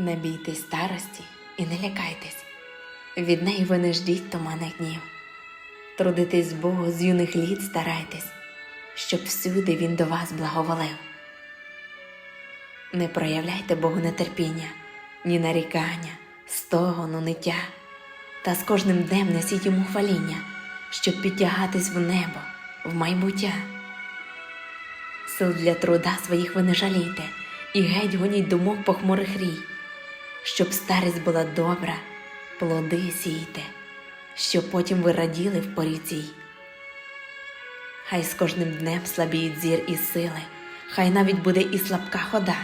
Не бійтесь старості і не лякайтесь. Від неї ви не ждіть туманних днів. Трудитесь Богу з юних літ старайтесь, щоб всюди він до вас благоволив. Не проявляйте Богу нетерпіння, ні нарікання, стогону, ниття, та з кожним днем несіть йому хваління, щоб підтягатись в небо, в майбуття. Сил для труда своїх ви не жалійте, і геть гоніть думок похмурих рій, щоб старість була добра, плоди сійте, щоб потім ви раділи в порі цій. Хай з кожним днем слабіють зір і сили, хай навіть буде і слабка хода.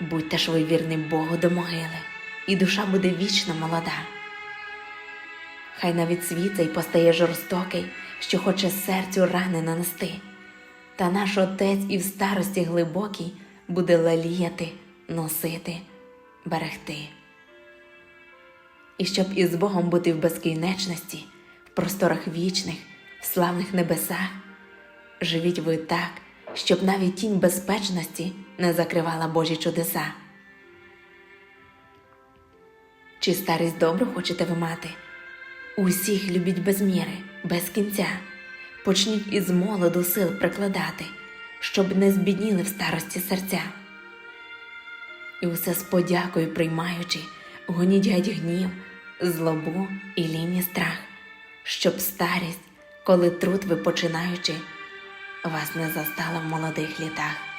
Будьте ж ви вірні Богу до могили, і душа буде вічно молода. Хай навіть світ цей постає жорстокий, що хоче серцю рани нанести, та наш отець і в старості глибокій буде леліяти, носити, берегти. І щоб із Богом бути в безкінечності, в просторах вічних, в славних небесах, живіть ви так, щоб навіть тінь безпечності не закривала Божі чудеса. Чи старість добру хочете ви мати? Усіх любіть без міри, без кінця. Почніть із молоду сил прикладати, щоб не збідніли в старості серця. І усе з подякою приймаючи, гоніть геть гнів, злобу і лінь страх, щоб старість, коли труд ви починаючи, вас не застала в молодих літах.